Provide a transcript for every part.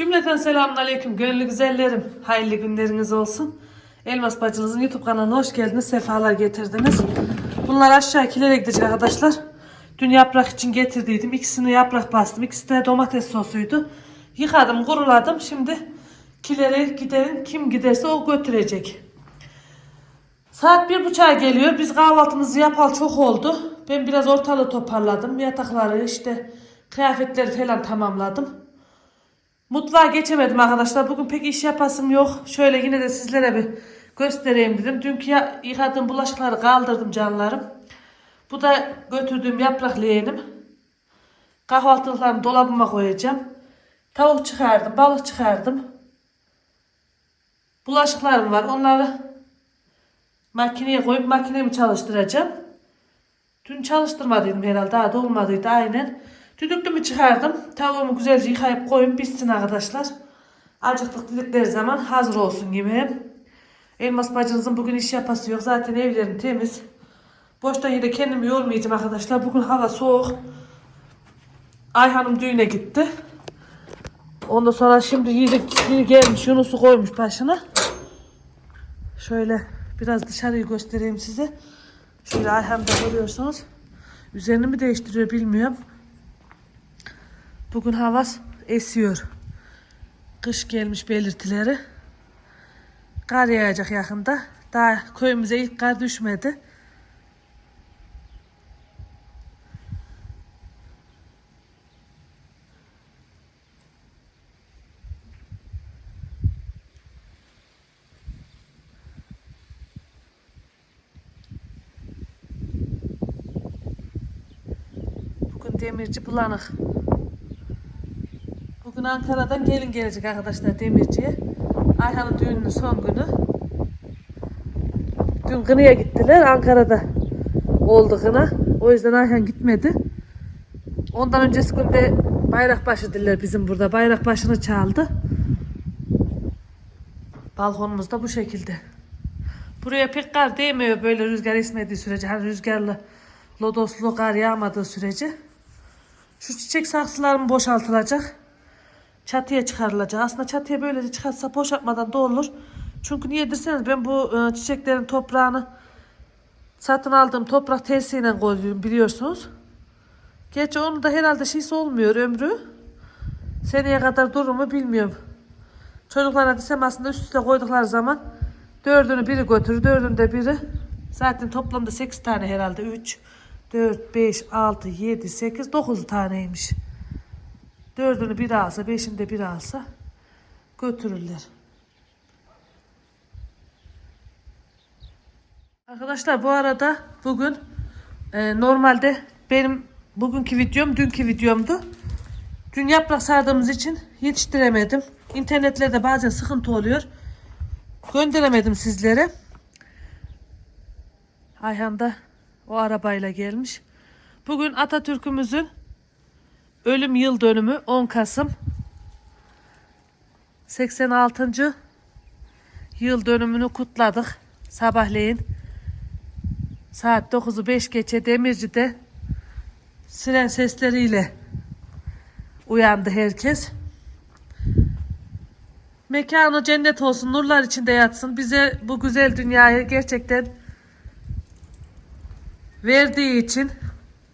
Cümleten selamun aleyküm gönüllü güzellerim. Hayırlı günleriniz olsun. Elmas bacınızın YouTube kanalına hoş geldiniz. Sefalar getirdiniz. Bunlar aşağı kilere gidecek arkadaşlar. Dün yaprak için getirdiydim. İkisini yaprak bastım. İkisi de domates sosuydu. Yıkadım, kuruladım. Şimdi kilere gidelim. Kim giderse o götürecek. Saat bir buçuğa geliyor. Biz kahvaltımızı yapal çok oldu. Ben biraz ortalığı toparladım. Yatakları işte kıyafetleri falan tamamladım. Mutfağa geçemedim arkadaşlar. Bugün pek iş yapasım yok. Şöyle yine de sizlere bir göstereyim dedim. Dünkü yıkadığım bulaşıkları kaldırdım canlarım. Bu da götürdüğüm yaprak leğenim. Kahvaltılıklarımı dolabıma koyacağım. Tavuk çıkardım, balık çıkardım. Bulaşıklarım var. Onları makineye koyup makinemi çalıştıracağım. Dün çalıştırmadıydım herhalde. Daha dolmadıydı aynen. Düdüklümü çıkardım. Tavuğumu güzelce yıkayıp koyun bitsin arkadaşlar. Acıktık dedikleri zaman hazır olsun yemeğim. Elmas bacınızın bugün iş yapası yok. Zaten evlerim temiz. Boşta yine kendimi yormayacağım arkadaşlar. Bugün hava soğuk. Ayhan'ım düğüne gitti. Ondan sonra şimdi yine gelmiş Yunus'u koymuş başına. Şöyle biraz dışarıyı göstereyim size. Şöyle Ayhan'da görüyorsunuz. Üzerini mi değiştiriyor bilmiyorum. Bugün hava esiyor. Kış gelmiş belirtileri. Kar yağacak yakında. Daha köyümüze ilk kar düşmedi. Bugün demirci bulanık. Bugün Ankara'dan gelin gelecek arkadaşlar demirciye. Ayhan'ın düğününün son günü. Dün kınıya gittiler Ankara'da oldu kına. O yüzden Ayhan gitmedi. Ondan öncesi günde Bayrakbaşı diller bizim burada. Bayrakbaşı'nı çaldı. Balkonumuz da bu şekilde. Buraya pek kar değmiyor böyle rüzgar esmediği sürece. Hani rüzgarlı lodoslu kar yağmadığı sürece. Şu çiçek saksılarım boşaltılacak. Çatıya çıkarılacak. Aslında çatıya böylece çıkarsa boşaltmadan da olur. Çünkü niye derseniz ben bu e, çiçeklerin toprağını satın aldığım toprak tersiyle koyuyorum biliyorsunuz. Gerçi onun da herhalde şeysi olmuyor ömrü. Seneye kadar durur mu bilmiyorum. Çocuklara desem aslında üst üste koydukları zaman dördünü biri götürür, dördünde biri. Zaten toplamda 8 tane herhalde. 3, 4, 5, 6, 7, 8, 9 taneymiş. Dördünü biri alsa, beşini de biri alsa götürürler. Arkadaşlar bu arada bugün e, normalde benim bugünkü videom dünkü videomdu. Dün yaprak sardığımız için yetiştiremedim. İnternetlerde bazen sıkıntı oluyor. Gönderemedim sizlere. Ayhan da o arabayla gelmiş. Bugün Atatürk'ümüzün ölüm yıl dönümü 10 Kasım 86. yıl dönümünü kutladık sabahleyin. Saat 9'u 5 geçe Demirci'de siren sesleriyle uyandı herkes. Mekanı cennet olsun, nurlar içinde yatsın. Bize bu güzel dünyayı gerçekten verdiği için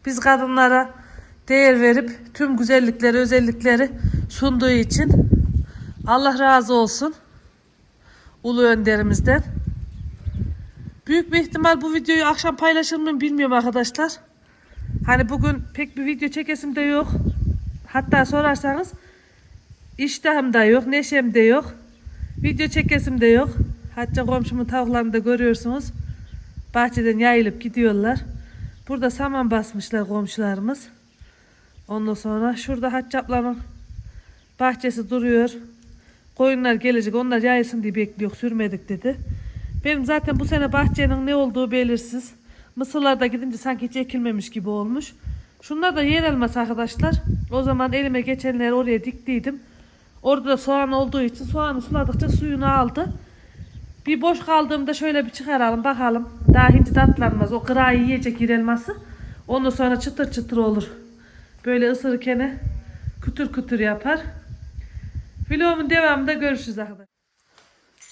biz kadınlara değer verip tüm güzellikleri, özellikleri sunduğu için Allah razı olsun ulu önderimizden. Büyük bir ihtimal bu videoyu akşam paylaşır mıyım bilmiyorum arkadaşlar. Hani bugün pek bir video çekesim de yok. Hatta sorarsanız iştahım da yok, neşem de yok. Video çekesim de yok. Hatta komşumun tavuklarını da görüyorsunuz. Bahçeden yayılıp gidiyorlar. Burada saman basmışlar komşularımız. Ondan sonra şurada Haccapların bahçesi duruyor. Koyunlar gelecek onlar yayılsın diye bekliyor sürmedik dedi. Benim zaten bu sene bahçenin ne olduğu belirsiz. Mısırlar da gidince sanki hiç ekilmemiş gibi olmuş. Şunlar da yer elması arkadaşlar. O zaman elime geçenleri oraya diktiydim. Orada da soğan olduğu için soğanı suladıkça suyunu aldı. Bir boş kaldığımda şöyle bir çıkaralım bakalım. Daha hindi tatlanmaz. O kırayı yiyecek yer elması. Ondan sonra çıtır çıtır olur. Böyle ısırırken kütür kütür yapar. Vlogumun devamında görüşürüz arkadaşlar.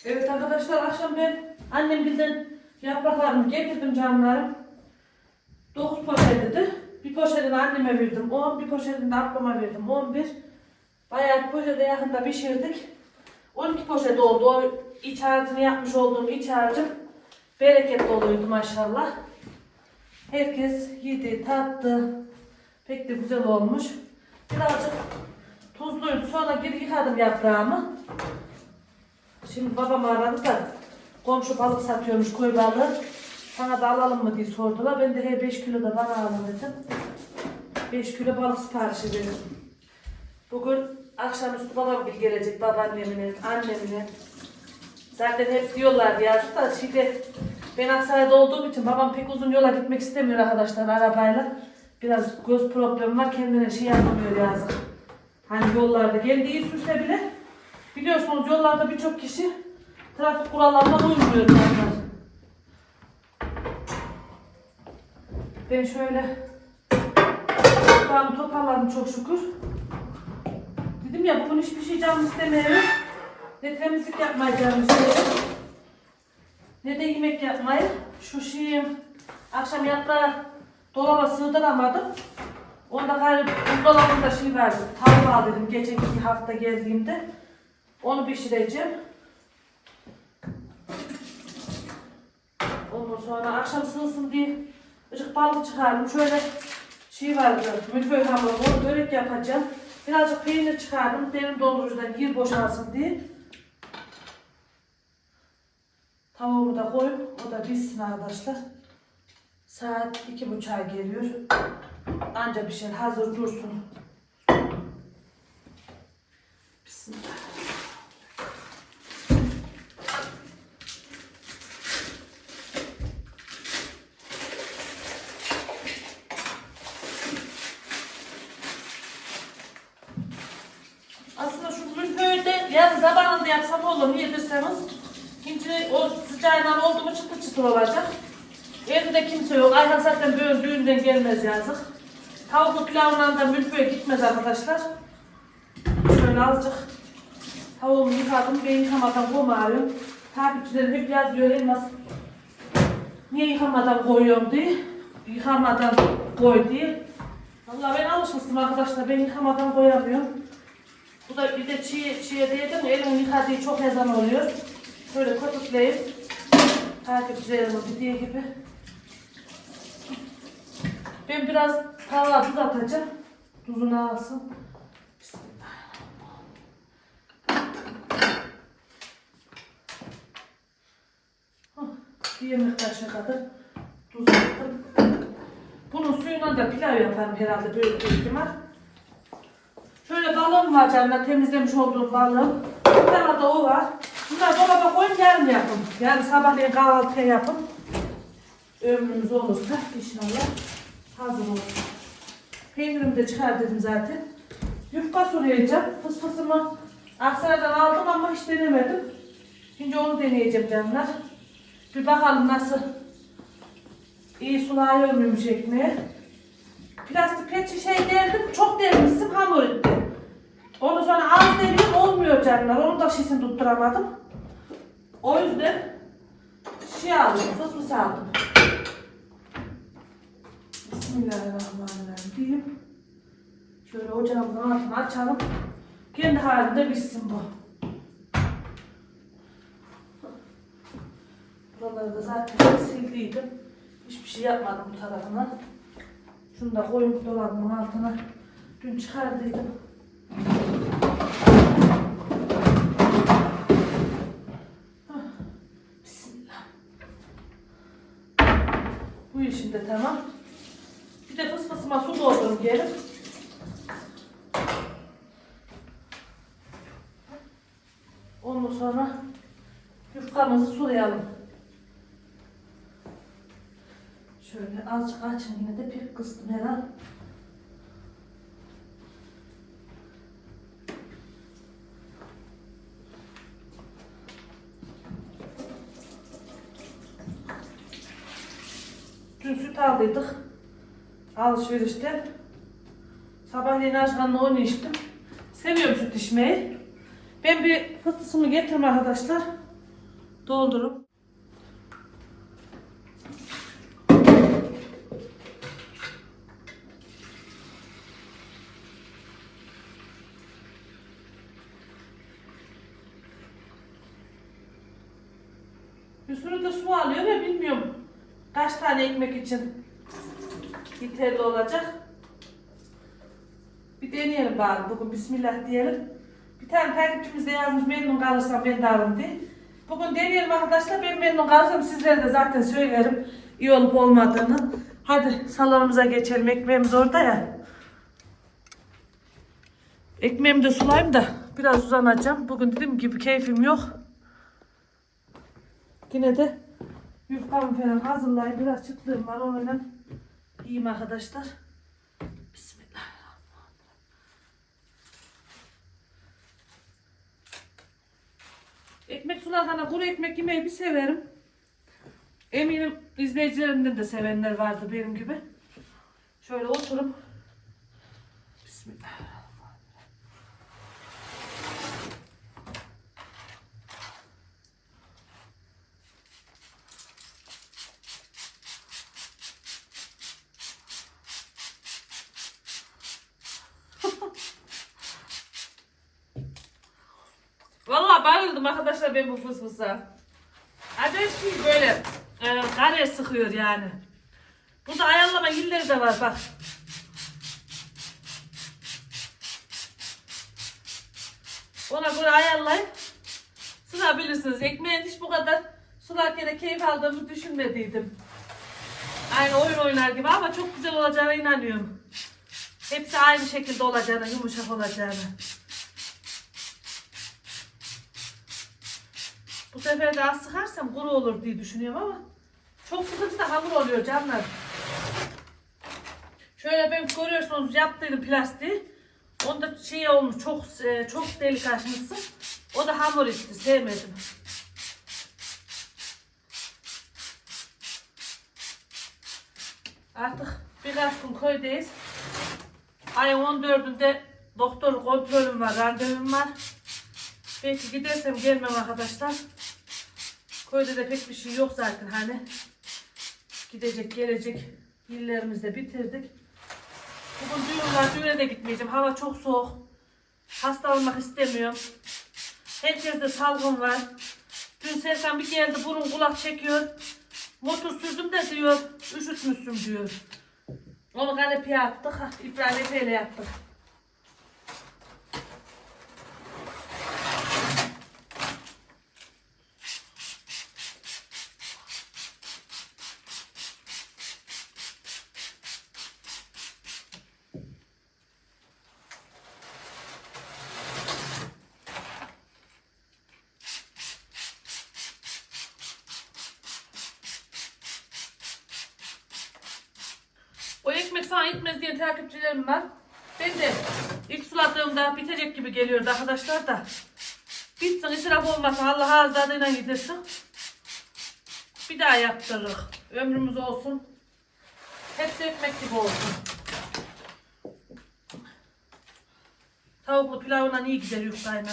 Evet arkadaşlar akşam ben annemgilden yapraklarımı getirdim canlarım. 9 poşetiydi. Bir poşetini anneme verdim 10, bir poşetini de ablama verdim 11. Bayağı poşete yakında pişirdik. 12 poşet oldu. O iç harcını yapmış olduğum iç harcım bereket doluydu maşallah. Herkes yedi, tattı. Pek de güzel olmuş. Birazcık tuzluydu. Sonra geri yıkadım yaprağımı. Şimdi babam aradı da komşu balık satıyormuş koy balığı. Sana da alalım mı diye sordular. Ben de he 5 kilo da bana alın dedim. 5 kilo balık siparişi verdim. Bugün akşamüstü babam gel gelecek babaannemine, annemine. Zaten hep diyorlar yazık da şimdi ben Aksaray'da olduğum için babam pek uzun yola gitmek istemiyor arkadaşlar arabayla. Biraz göz problemi var kendine şey yapamıyor yazık. Hani yollarda kendi iyi sürse bile biliyorsunuz yollarda birçok kişi trafik kurallarına uymuyor canlar. Ben şöyle ben toparladım çok şükür. Dedim ya bugün hiçbir şey canım istemiyor. Ne temizlik yapmayı canım istiyor. Ne de yemek yapmayı. Şu şeyim akşam yaprağı dolaba sığdıramadım. Onda gayrı buzdolabında şey verdim. Tavuk dedim geçen iki hafta geldiğimde. Onu pişireceğim. Ondan sonra akşam sığsın diye ıcık balık çıkardım. Şöyle şey vardı, mülföy hamuru, onu börek yapacağım. Birazcık peynir çıkardım, derin dondurucudan yer boşalsın diye. Tavuğumu da koyup, o da pişsin arkadaşlar. Saat iki buçuğa geliyor. Anca bir şey hazır dursun. Bismillah. Aslında şu mülköyde yarın zamanında yapsam olur yedirseniz. Şimdi o sıcağından oldu mu çıtır çıtır olacak. Evde de kimse yok. Ayhan zaten böyle düğünden gelmez yazık. Tavuklu pilavından da mülköye gitmez arkadaşlar. Şöyle azıcık tavuğumu yıkadım. Ben yıkamadan koymuyorum. Takipçilerim hep yazıyor Elmas. Niye yıkamadan koyuyorum diye. Yıkamadan koy diye. Vallahi ben alışmıştım arkadaşlar. Ben yıkamadan koyamıyorum. Bu da bir de çiğ, çiğ dedim. Elin yıkadığı çok ezan oluyor. Şöyle köpükleyip takipçilerimin dediği gibi. Ben biraz tava tuz atacağım. Tuzunu alsın. Hah, Bir yemek kaşığı kadar tuz attım. Bunun suyuna da pilav yaparım herhalde böyle bir ihtimal. Şöyle balığım var canına temizlemiş olduğum balığım. Bir de o var. Bunları dolaba koyun yarın yapın. Yani sabahleyin kahvaltıya yapın. Ömrümüz olursa inşallah hazır olur. Peynirimi de çıkar dedim zaten. Yufka sulayacağım. Fısfısımı Aksaray'dan aldım ama hiç denemedim. Şimdi onu deneyeceğim canlar. Bir bakalım nasıl iyi sulayıyor muymuş ekmeği. Plastik pet şişeyi deldim. Çok delmişsin hamur etti. Onu sonra az deliyorum olmuyor canlar. Onu da şişini tutturamadım. O yüzden şey aldım. Fısfıs aldım. Bismillahirrahmanirrahim diyeyim. Şöyle ocağımızın altını açalım. Kendi halinde pişsin bu. Buraları da zaten sildiydim. Hiçbir şey yapmadım bu tarafına. Şunu da koyup dolabımın altına dün çıkardıydım. Bismillah. Bu işim de tamam. Bir de fısfısıma su doldurum gelip. Ondan sonra yufkamızı sulayalım. Şöyle azıcık açın yine de pek kıstım herhalde. Dün süt aldıydık. Alışverişten. Sabahleyin aşkınla onu içtim. Seviyorum süt içmeyi. Ben bir fıstısımı getireyim arkadaşlar. Doldurup. Bir sürü de su alıyor ya bilmiyorum. Kaç tane ekmek için yeterli olacak. Bir deneyelim bari bugün bismillah diyelim. Bir tane takipçimiz de yazmış memnun kalırsam ben de alırım diye. Bugün deneyelim arkadaşlar ben memnun kalırsam sizlere de zaten söylerim iyi olup olmadığını. Hadi salonumuza geçelim ekmeğimiz orada ya. Ekmeğimi de sulayayım da biraz uzanacağım. Bugün dediğim gibi keyfim yok. Yine de yufkamı falan hazırlayayım. Biraz çıtlığım var onunla yiyeyim arkadaşlar. Bismillah. Ekmek sularken kuru ekmek yemeyi bir severim. Eminim izleyicilerimden de sevenler vardı benim gibi. Şöyle oturup Bismillah. Arkadaşlar ben bu fısfısa. Şey böyle e, kare sıkıyor yani. Burada ayarlama yilleri de var bak. Ona göre ayarlayıp sırabilirsiniz. Ekmeğin hiç bu kadar sularken keyif aldığımı düşünmediydim. Aynı oyun oynar gibi ama çok güzel olacağına inanıyorum. Hepsi aynı şekilde olacağına, yumuşak olacağına. Bu sefer daha sıkarsam kuru olur diye düşünüyorum ama çok sıkınca da hamur oluyor canlar. Şöyle ben görüyorsunuz yaptıydım plastiği. Onda şey olmuş çok e, çok delik açmışsın. O da hamur isti sevmedim. Artık birkaç gün köydayız. Ayın 14'ünde doktor kontrolüm var, randevum var. Belki gidersem gelmem arkadaşlar. Köyde de pek bir şey yok zaten hani. Gidecek gelecek illerimizi de bitirdik. Bugün düğün var düğüne de gitmeyeceğim. Hava çok soğuk. Hasta olmak istemiyorum. Herkeste salgın var. Dün Serkan bir geldi burun kulak çekiyor. Motor sürdüm de diyor üşütmüşsün diyor. Onu kanepeye attık. İbrahim Efe'yle yaptık. O ekmek sana gitmez diye takipçilerim var. Ben de ilk suladığımda bitecek gibi geliyordu arkadaşlar da. Bitsin israf olmasın Allah ağız tadıyla yedirsin. Bir daha yaptırırız. Ömrümüz olsun. Hepsi ekmek gibi olsun. Tavuklu pilavına iyi gider yufkayla.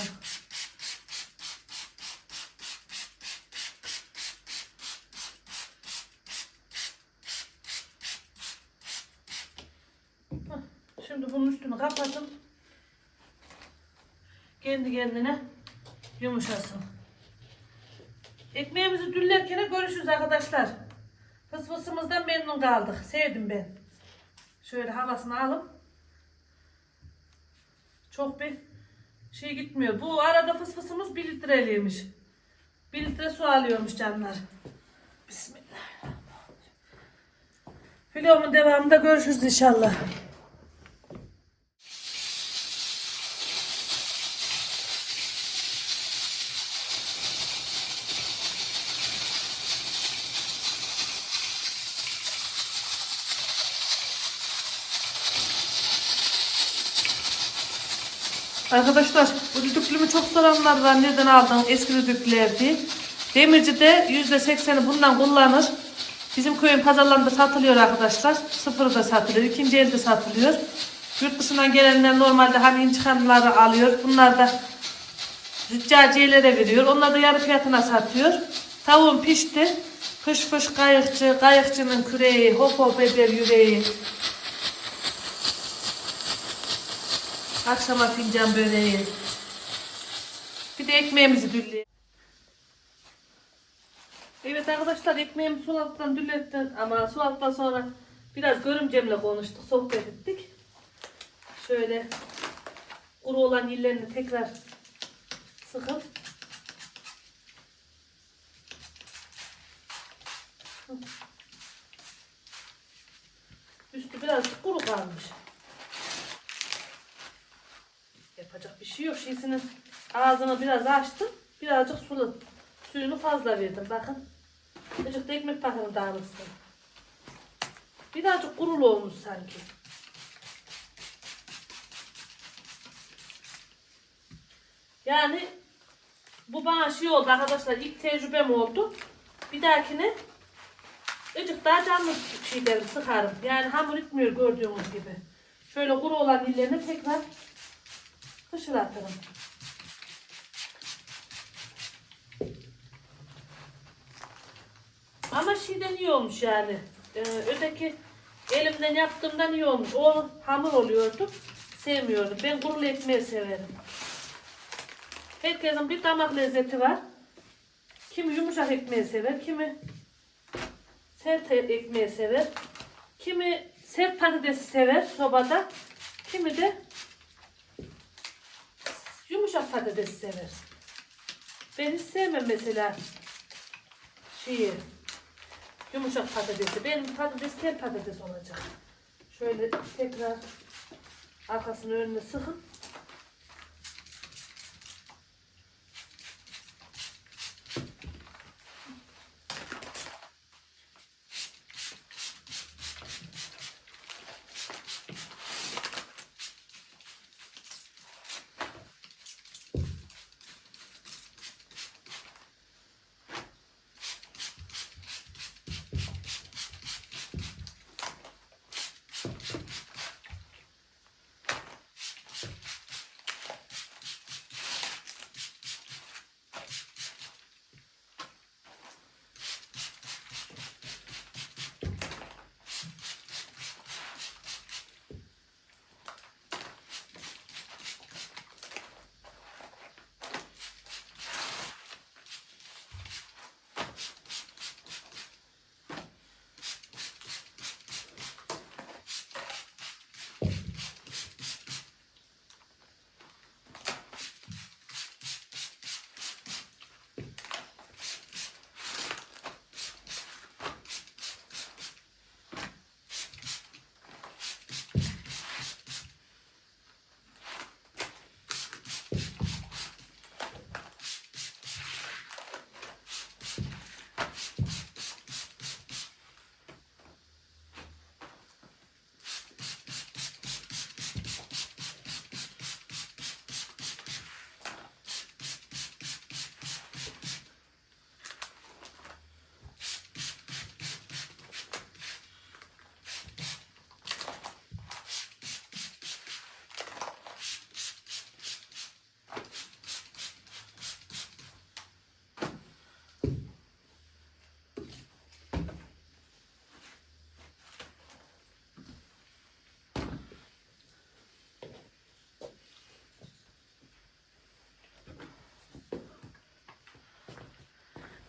Şimdi bunun üstünü kapatıp kendi kendine yumuşasın. Ekmeğimizi düllerken görüşürüz arkadaşlar. Fısfısımızdan memnun kaldık. Sevdim ben. Şöyle havasını alıp çok bir şey gitmiyor. Bu arada fısfısımız 1 litreliymiş. 1 litre su alıyormuş canlar. Bismillah. Videomun devamında görüşürüz inşallah. Arkadaşlar bu düdüklümü çok soranlar var. Nereden aldın? Eski düdükler diye. Demirci'de %80'i bundan kullanır. Bizim köyün pazarlarında satılıyor arkadaşlar. Sıfırı da satılıyor. ikinci elde satılıyor. Yurt dışından gelenler normalde hani inçikanları alıyor. Bunlar da züccaciyelere veriyor. Onlar da yarı fiyatına satıyor. Tavuğum pişti. Fış fış kayıkçı, kayıkçının küreği, hop hop eder yüreği. Akşama fincan böreği. Bir de ekmeğimizi dülleyelim. Evet arkadaşlar ekmeğimi sulattan düllettim ama sulattan sonra biraz görümcemle konuştuk, sohbet ettik. Şöyle kuru olan yerlerini tekrar sıkıp üstü birazcık kuru kalmış. Yapacak bir şey yok. Şişinin ağzını biraz açtım. Birazcık sulu. Suyunu fazla verdim. Bakın. Azıcık da ekmek bakın dağılsın. Birazcık kurulu olmuş sanki. Yani bu bana şey oldu arkadaşlar. ilk tecrübem oldu. Bir dahakine Azıcık daha canlı şey derim, sıkarım. Yani hamur itmiyor gördüğünüz gibi. Şöyle kuru olan illerini tekrar kışıratırım. Ama şeyden iyi olmuş yani. Ee, öteki elimden yaptığımdan iyi olmuş. O hamur oluyordu. Sevmiyordum. Ben kurulu ekmeği severim. Herkesin bir damak lezzeti var. Kimi yumuşak ekmeği sever, kimi sert ekmeği sever. Kimi sert patatesi sever sobada. Kimi de yumuşak patates sever. Ben hiç sevmem mesela şeyi yumuşak patatesi. Benim patates tel patates olacak. Şöyle tekrar arkasını önüne sıkın.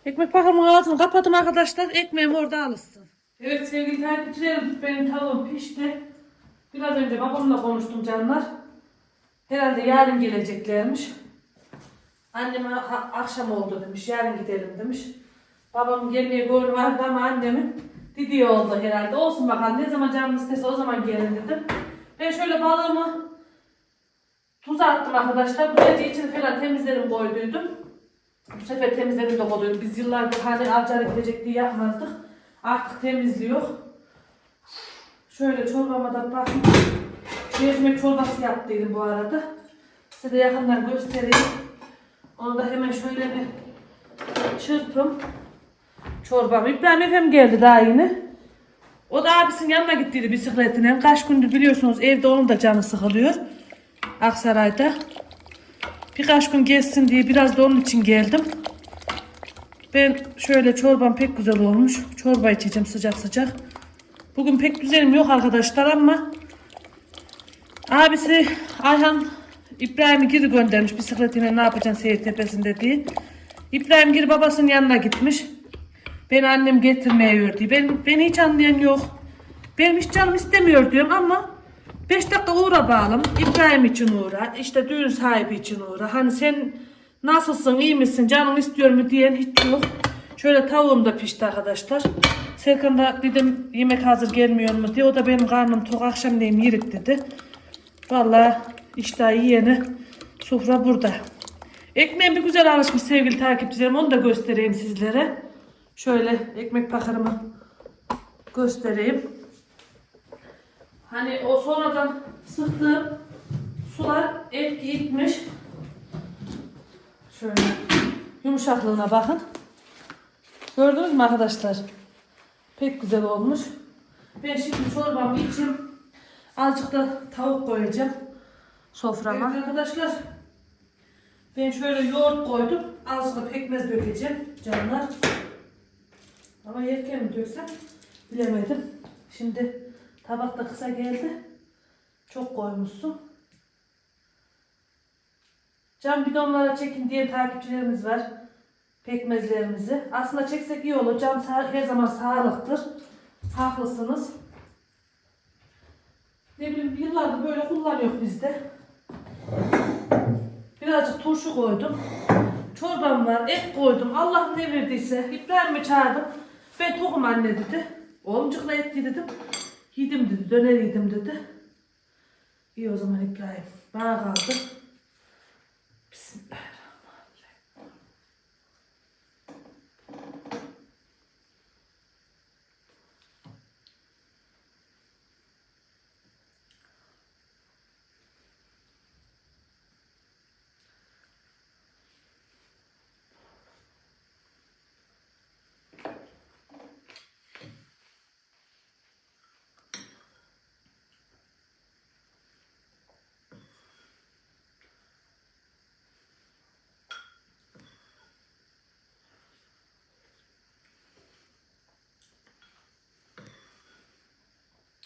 Ekmek pakamın altını kapattım arkadaşlar. Ekmeğim orada alışsın. Evet sevgili takipçilerim benim tavuğum pişti. Biraz önce babamla konuştum canlar. Herhalde yarın geleceklermiş. Annem ha- ha- akşam oldu demiş. Yarın gidelim demiş. Babamın gelmeye gönlü vardı ama annemin dediği oldu herhalde. Olsun bakalım ne zaman canım istese o zaman gelin dedim. Ben şöyle balığımı tuza attım arkadaşlar. Güzelce içini falan temizledim koyduydum. Bu sefer temizledim de koydum. Biz yıllardır hani avcara gidecek diye yapmazdık. Artık temizliyor. Şöyle çorbama da bakın. Mercimek çorbası yaptıydım bu arada. Size de yakından göstereyim. Onu da hemen şöyle bir çırpım. Çorbam. İbrahim Efem geldi daha yine. O da abisinin yanına gittiydi bisikletine. Kaç gündür biliyorsunuz evde onun da canı sıkılıyor. Aksaray'da. Birkaç gün geçsin diye biraz da onun için geldim. Ben şöyle çorbam pek güzel olmuş. Çorba içeceğim sıcak sıcak. Bugün pek güzelim yok arkadaşlar ama abisi Ayhan İbrahim'i geri göndermiş bisikletine ne yapacaksın Seyir Tepesi'nde diye. İbrahim geri babasının yanına gitmiş. Ben annem getirmeye yürüdü. Ben, beni hiç anlayan yok. Benim hiç canım istemiyor diyorum ama 5 dakika uğra bağlım. İbrahim için uğra. işte düğün sahibi için uğra. Hani sen nasılsın, iyi misin, canın istiyor mu diyen hiç yok. Şöyle tavuğum da pişti arkadaşlar. Serkan da dedim yemek hazır gelmiyor mu diye. O da benim karnım tok akşamleyin yerik dedi. Vallahi işte yiyeni sofra burada. Ekmeğim bir güzel alışmış sevgili takipçilerim. Onu da göstereyim sizlere. Şöyle ekmek pakarımı göstereyim. Hani o sonradan sıktığım sular etki gitmiş. Şöyle yumuşaklığına bakın. Gördünüz mü arkadaşlar? Pek güzel olmuş. Ben şimdi çorbamı içeyim. Azıcık da tavuk koyacağım soframa. Evet arkadaşlar. Ben şöyle yoğurt koydum. Azıcık da pekmez dökeceğim canlar. Ama yerken mi döksem bilemedim. Şimdi tabak da kısa geldi. Çok koymuşsun. Cam bidonlara çekin diye takipçilerimiz var. Pekmezlerimizi. Aslında çeksek iyi olur. Cam her zaman sağlıktır. Haklısınız. Ne bileyim yıllardır böyle kullanıyor bizde. Birazcık turşu koydum. Çorbam var, et koydum. Allah ne verdiyse. İbrahim'i çağırdım. Ben tokum anne dedi. Oğlumcukla et dedim. Yedim dedi, döner yedim dedi. İyi o zaman İbrahim. Bana kaldı. Bismillahirrahmanirrahim.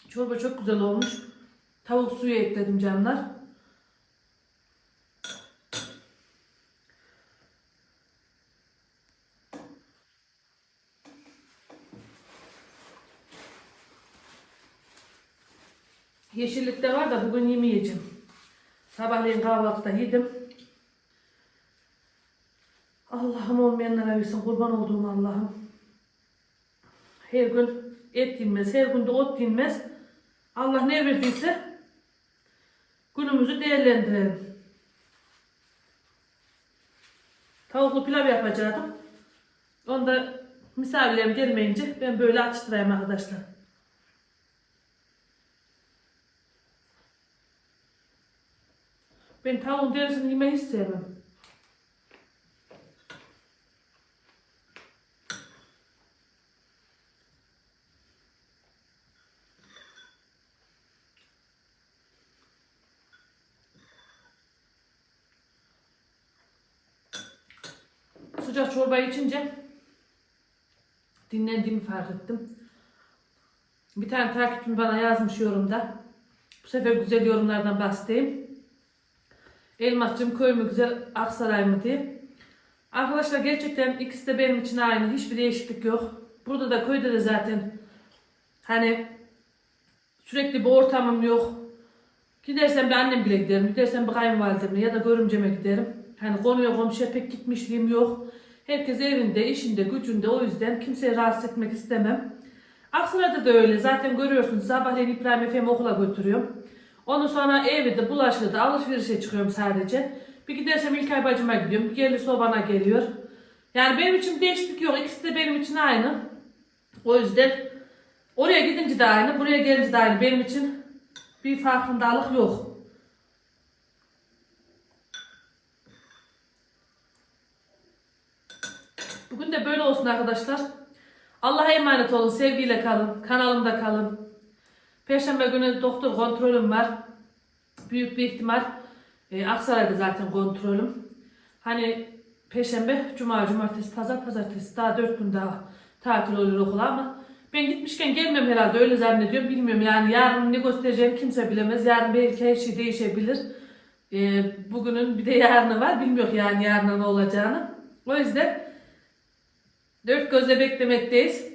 Çorba çok güzel olmuş. Tavuk suyu ekledim canlar. Yeşillik de var da bugün yemeyeceğim. Sabahleyin kahvaltıda yedim. Allah'ım olmayanlara versin kurban olduğum Allah'ım. Her gün et yenmez, her gün de ot yenmez. Allah ne verdiyse günümüzü değerlendirelim. Tavuklu pilav yapacaktım. Onda misafirlerim gelmeyince ben böyle atıştırayım arkadaşlar. Ben tavuğun derisini yemeyi hiç sevmem. Sıcak çorba içince dinlendiğimi fark ettim. Bir tane takipçim bana yazmış yorumda. Bu sefer güzel yorumlardan bahsedeyim. Elmascığım köy mü güzel Aksaray mı diye. Arkadaşlar gerçekten ikisi de benim için aynı. Hiçbir değişiklik yok. Burada da köyde de zaten hani sürekli bir ortamım yok. Gidersem bir annem bile giderim. Gidersem bir kayınvalidemle ya da görümceme giderim. Hani konuya komşuya pek gitmişliğim yok. Herkes evinde, işinde, gücünde. O yüzden kimseyi rahatsız etmek istemem. Aksaray'da da öyle. Zaten görüyorsunuz sabahleyin İbrahim Efe'mi okula götürüyorum. Ondan sonra evde, bulaşıkta, alışverişe çıkıyorum sadece. Bir gidersem İlkay bacıma gidiyorum. Bir gelirse o bana geliyor. Yani benim için değişiklik yok. İkisi de benim için aynı. O yüzden oraya gidince de aynı, buraya gelince de aynı. Benim için bir farkındalık yok. Bugün de böyle olsun arkadaşlar. Allah'a emanet olun. Sevgiyle kalın. Kanalımda kalın. Perşembe günü doktor kontrolüm var. Büyük bir ihtimal E, Aksaray'da zaten kontrolüm. Hani Perşembe, Cuma, Cumartesi, Pazar, Pazartesi daha dört gün daha tatil olur okula ama ben gitmişken gelmem herhalde öyle zannediyorum. Bilmiyorum yani yarın ne göstereceğim kimse bilemez. Yarın belki her şey değişebilir. E, bugünün bir de yarını var. Bilmiyorum yani yarın ne olacağını. O yüzden dört gözle beklemekteyiz.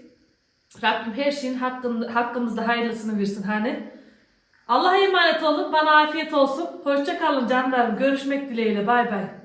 Rabbim her şeyin hakkımızda hayırlısını versin hani. Allah'a emanet olun. Bana afiyet olsun. Hoşça kalın canlarım. Görüşmek dileğiyle. Bay bay.